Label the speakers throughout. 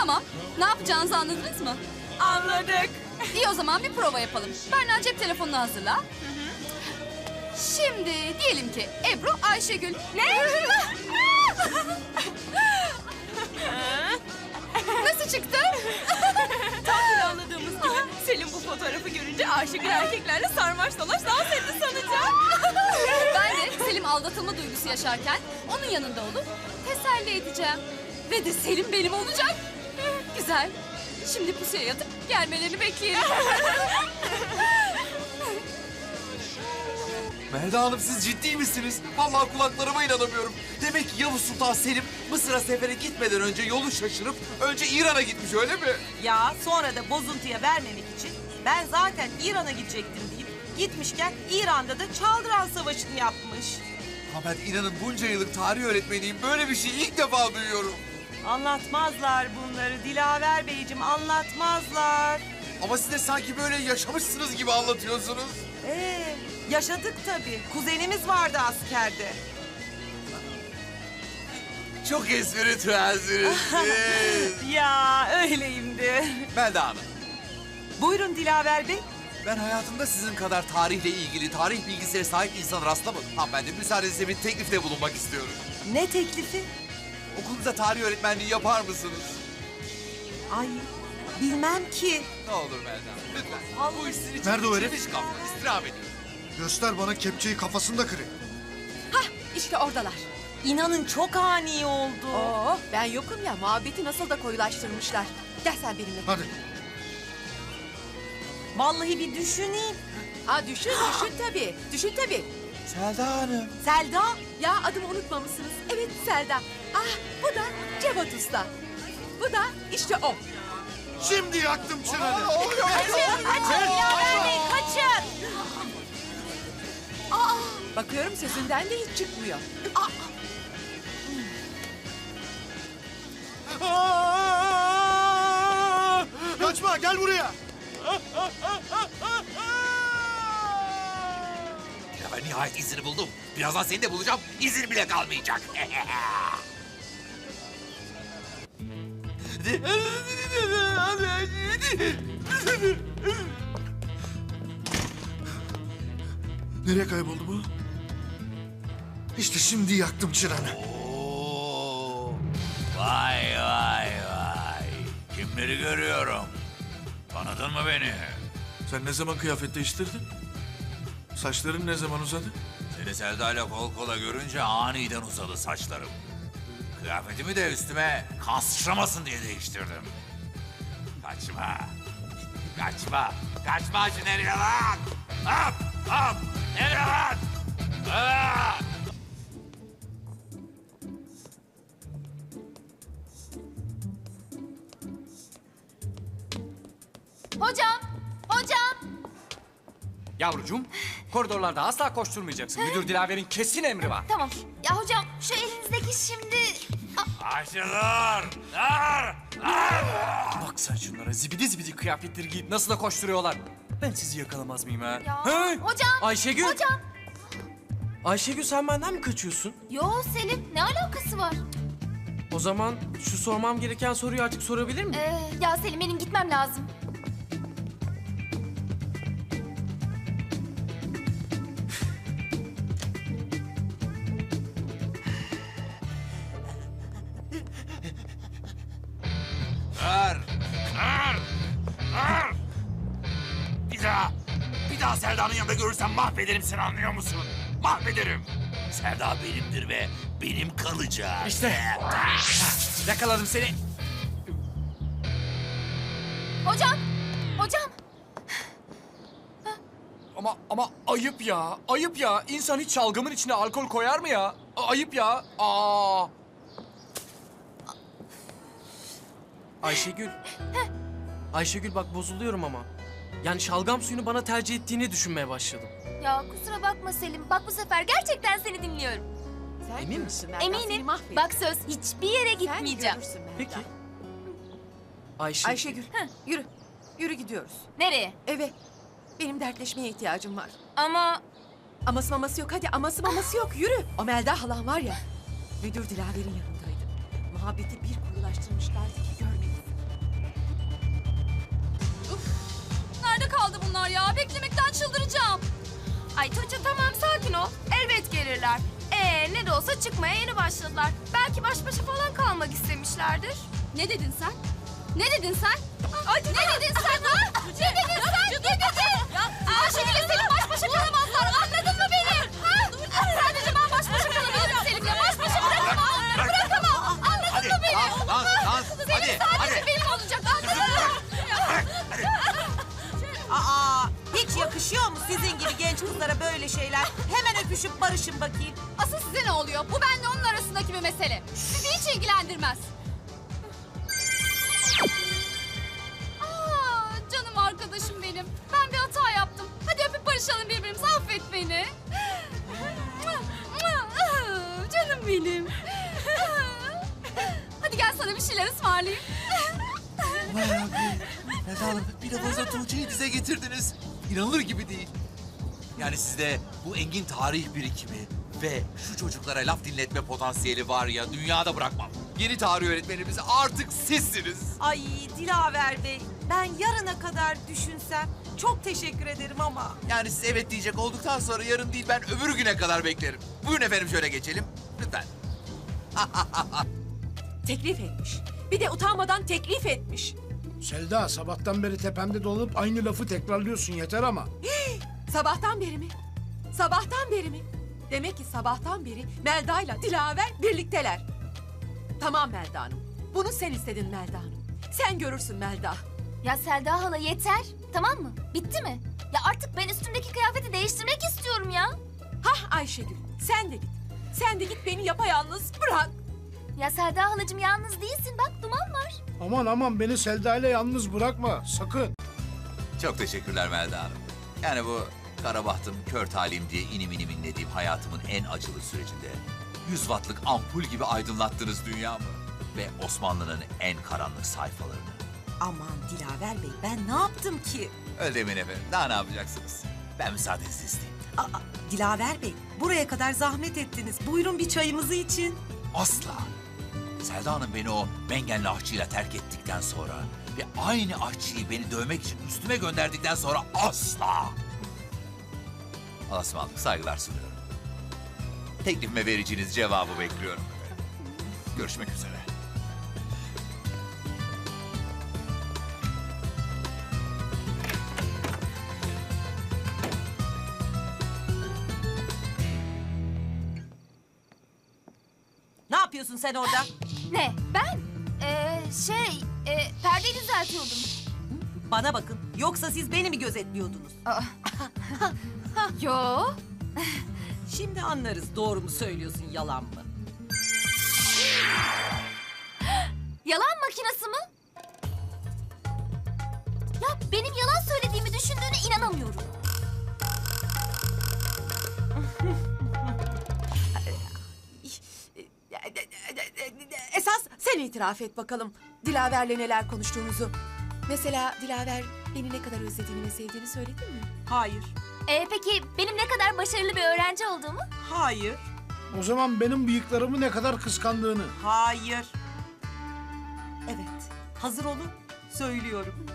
Speaker 1: Tamam. Ne yapacağınızı anladınız mı?
Speaker 2: Anladık.
Speaker 1: İyi o zaman bir prova yapalım. Berna cep telefonunu hazırla. Şimdi diyelim ki Ebru Ayşegül. Ne? Nasıl çıktı?
Speaker 2: Tahmin anladığımız gibi Selim bu fotoğrafı görünce Ayşegül erkeklerle sarmaş dolaş dans etti sanacak.
Speaker 1: Ben de Selim aldatılma duygusu yaşarken onun yanında olup teselli edeceğim. Ve de Selim benim olacak. Güzel. Şimdi pusuya yatıp gelmelerini bekleyelim.
Speaker 3: Melda Hanım siz ciddi misiniz? Vallahi kulaklarıma inanamıyorum. Demek ki Yavuz Sultan Selim Mısır'a sefere gitmeden önce yolu şaşırıp önce İran'a gitmiş öyle mi?
Speaker 4: Ya sonra da bozuntuya vermemek için ben zaten İran'a gidecektim deyip gitmişken İran'da da Çaldıran Savaşı'nı yapmış.
Speaker 3: Ha ben inanın bunca yıllık tarih öğretmeniyim. Böyle bir şey ilk defa duyuyorum.
Speaker 4: Anlatmazlar bunları Dilaver Beyciğim anlatmazlar.
Speaker 3: Ama siz de sanki böyle yaşamışsınız gibi anlatıyorsunuz.
Speaker 4: Ee, yaşadık tabii. Kuzenimiz vardı askerde.
Speaker 3: Çok espritüelsiniz siz.
Speaker 4: Ya öyleyimdi.
Speaker 3: Melda Hanım,
Speaker 4: Buyurun Dilaver Bey.
Speaker 3: ben hayatımda sizin kadar tarihle ilgili, tarih bilgisine sahip insan rastlamadım. Ha ben de müsaadenizle bir teklifte bulunmak istiyorum.
Speaker 4: Ne teklifi?
Speaker 3: Okulunuzda tarih öğretmenliği yapar mısınız?
Speaker 4: Ay bilmem ki.
Speaker 3: Ne olur Melda lütfen. Bu iş sizin için
Speaker 5: Nerede o herif?
Speaker 3: biçilmiş. İstirham edin.
Speaker 5: Göster bana kepçeyi kafasında kırayım.
Speaker 6: İşte oradalar.
Speaker 4: İnanın çok ani oldu.
Speaker 6: Oo, ben yokum ya. Muhabbeti nasıl da koyulaştırmışlar. Gel sen benimle.
Speaker 5: Hadi.
Speaker 4: Vallahi bir düşüneyim.
Speaker 6: Ha düşün, düşün tabii. Düşün tabii.
Speaker 3: Selda Hanım.
Speaker 4: Selda.
Speaker 6: Ya adımı unutmamışsınız. Evet Selda. Ah bu da Cevat Usta. Bu da işte o.
Speaker 5: Şimdi yaktım çıranı.
Speaker 6: Kaçın! Aa, bakıyorum sözünden de hiç çıkmıyor.
Speaker 5: Kaçma gel buraya.
Speaker 3: Nihayet izini buldum. Birazdan seni de bulacağım. İzin bile kalmayacak.
Speaker 5: Nereye kayboldu bu? İşte şimdi yaktım çıranı.
Speaker 7: Oo, vay vay vay. Kimleri görüyorum? Tanıdın mı beni?
Speaker 5: Sen ne zaman kıyafet değiştirdin? Saçların ne zaman uzadı?
Speaker 7: Seni Selda ile kol kola görünce aniden uzadı saçlarım. Kıyafetimi de üstüme kas sıçramasın diye değiştirdim. Kaçma. Kaçma. Kaçma şu nereye lan? Hop hop. Nereye lan? Aa!
Speaker 1: Hocam, hocam.
Speaker 8: Yavrucuğum, koridorlarda asla koşturmayacaksın. Müdür Dilaver'in kesin emri var.
Speaker 1: Tamam. Ya hocam şu elinizdeki şimdi...
Speaker 7: Ayşe dur. Dur. Dur.
Speaker 8: Bak sen şunlara zibidi zibidi kıyafetleri giyip nasıl da koşturuyorlar. Ben sizi yakalamaz mıyım ha?
Speaker 1: Ya
Speaker 8: He?
Speaker 1: hocam.
Speaker 8: Ayşegül.
Speaker 1: Hocam.
Speaker 8: Ayşegül sen benden mi kaçıyorsun?
Speaker 1: Yo Selim ne alakası var?
Speaker 8: O zaman şu sormam gereken soruyu artık sorabilir miyim?
Speaker 1: Ee, ya Selim benim gitmem lazım.
Speaker 7: Yanında görürsem mahvederim seni anlıyor musun? Mahvederim. Selda benimdir ve benim kalacak.
Speaker 8: İşte. Yakaladım seni.
Speaker 1: Hocam. Hocam.
Speaker 8: Ama ama ayıp ya. Ayıp ya. İnsan hiç şalgamın içine alkol koyar mı ya? A- Ayıp ya. Aa. Ayşegül. Ayşegül bak bozuluyorum ama. Yani şalgam suyunu bana tercih ettiğini düşünmeye başladım.
Speaker 1: Ya kusura bakma Selim. Bak bu sefer gerçekten seni dinliyorum.
Speaker 6: Sen
Speaker 8: Emin
Speaker 6: görürsün Melda, seni
Speaker 1: Eminim.
Speaker 6: mahvedeceğim.
Speaker 1: Bak söz hiçbir yere
Speaker 6: Sen
Speaker 1: gitmeyeceğim.
Speaker 6: görürsün Melda.
Speaker 8: Peki. Ayşegül.
Speaker 6: Ayşegül, yürü. Yürü gidiyoruz.
Speaker 1: Nereye?
Speaker 6: Eve. Benim dertleşmeye ihtiyacım var.
Speaker 1: Ama
Speaker 6: Aması maması yok hadi aması maması yok yürü. O Melda halan var ya. Müdür Dilaver'in yanındaydı. Muhabbeti bir koyulaştırmışlardı ki görmeyiz.
Speaker 1: Bunlar ya? Beklemekten çıldıracağım.
Speaker 2: Ay Tuğçe tamam sakin ol. Elbet gelirler. Ee ne de olsa çıkmaya yeni başladılar. Belki baş başa falan kalmak istemişlerdir.
Speaker 1: Ne dedin sen? Ne dedin sen? Ay, ne dedin sen? Ne dedin sen? Ne dedin? Ya, Ayşegül'le Selim baş başa kalamazlar. Anladın
Speaker 4: yakışıyor mu sizin gibi genç kızlara böyle şeyler? Hemen öpüşüp barışın bakayım.
Speaker 1: Asıl size ne oluyor? Bu benle onun arasındaki bir mesele. Sizi hiç ilgilendirmez. Aa, canım arkadaşım benim. Ben bir hata yaptım. Hadi öpüp barışalım birbirimize. Affet beni. Canım benim. Hadi gel sana bir şeyler ısmarlayayım.
Speaker 3: Aman yarabbim. Melda Hanım bir de fazla Tuğçe'yi dize getirdiniz. İnanılır gibi değil. Yani sizde bu engin tarih birikimi ve şu çocuklara laf dinletme potansiyeli var ya dünyada bırakmam. Yeni tarih öğretmenimiz artık sizsiniz.
Speaker 4: Ay Dilaver Bey, ben yarına kadar düşünsem çok teşekkür ederim ama.
Speaker 3: Yani siz evet diyecek olduktan sonra yarın değil ben öbür güne kadar beklerim. Buyurun efendim şöyle geçelim. Lütfen.
Speaker 6: Teklif etmiş. Bir de utanmadan teklif etmiş.
Speaker 9: Selda sabahtan beri tepemde dolanıp aynı lafı tekrarlıyorsun yeter ama.
Speaker 6: Sabahtan beri mi? Sabahtan beri mi? Demek ki sabahtan beri Melda ile Dilaver birlikteler. Tamam Melda Hanım. Bunu sen istedin Melda Hanım. Sen görürsün Melda.
Speaker 10: Ya Selda hala yeter. Tamam mı? Bitti mi? Ya artık ben üstümdeki kıyafeti değiştirmek istiyorum ya.
Speaker 6: Hah Ayşegül sen de git. Sen de git beni yapayalnız bırak.
Speaker 10: Ya Selda halacığım yalnız değilsin. Bak duman var.
Speaker 9: Aman aman beni Selda ile yalnız bırakma sakın.
Speaker 3: Çok teşekkürler Melda Hanım. Yani bu kara bahtım, kör talim diye inim inim inlediğim hayatımın en acılı sürecinde 100 wattlık ampul gibi aydınlattınız dünyamı ve Osmanlı'nın en karanlık sayfalarını.
Speaker 4: Aman Dilaver Bey, ben ne yaptım ki?
Speaker 3: Öyle demeyin efendim. Daha ne yapacaksınız? Ben müsaadenizi isteyeyim.
Speaker 4: Aa, Dilaver Bey, buraya kadar zahmet ettiniz. Buyurun bir çayımızı için.
Speaker 3: Asla. Selda Hanım beni o Mengenli aşçıyla terk ettikten sonra ve aynı aşçıyı beni dövmek için üstüme gönderdikten sonra asla. Allah'a ısmarladık. Saygılar sunuyorum. Teklifime vereceğiniz cevabı bekliyorum. Görüşmek üzere.
Speaker 4: Ne yapıyorsun sen orada?
Speaker 10: Ne? Ben? Ee, şey, e, perdeyi düzeltiyordum.
Speaker 4: Bana bakın, yoksa siz beni mi gözetliyordunuz?
Speaker 10: Yo.
Speaker 4: Şimdi anlarız doğru mu söylüyorsun, yalan mı?
Speaker 10: Yalan makinesi mi? Ya benim yalan söylediğimi düşündüğüne inanamıyorum.
Speaker 6: itiraf et bakalım. Dilaver'le neler konuştuğunuzu. Mesela Dilaver beni ne kadar özlediğini ve sevdiğini söyledin mi?
Speaker 4: Hayır,
Speaker 10: Ee, peki benim ne kadar başarılı bir öğrenci olduğumu?
Speaker 4: hayır,
Speaker 9: O zaman benim bıyıklarımı ne kadar kıskandığını.
Speaker 4: hayır. Evet, hazır olun, söylüyorum.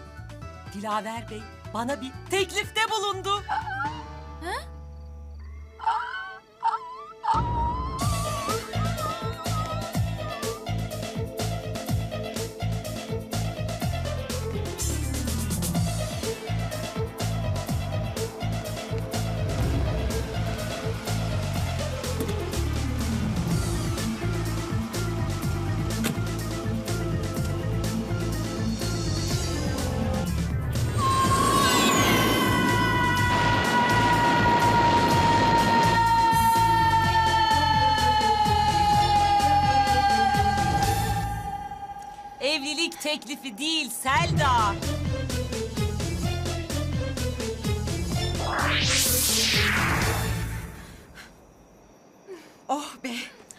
Speaker 4: Dilaver Bey bana bir teklifte bulundu. Evlilik teklifi değil Selda. Oh be.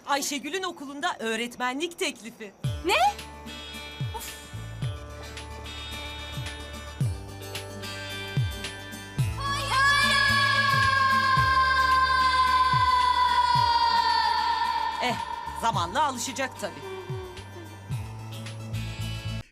Speaker 4: Ayşegül'ün okulunda öğretmenlik teklifi.
Speaker 10: Ne?
Speaker 4: Eh, zamanla alışacak tabii.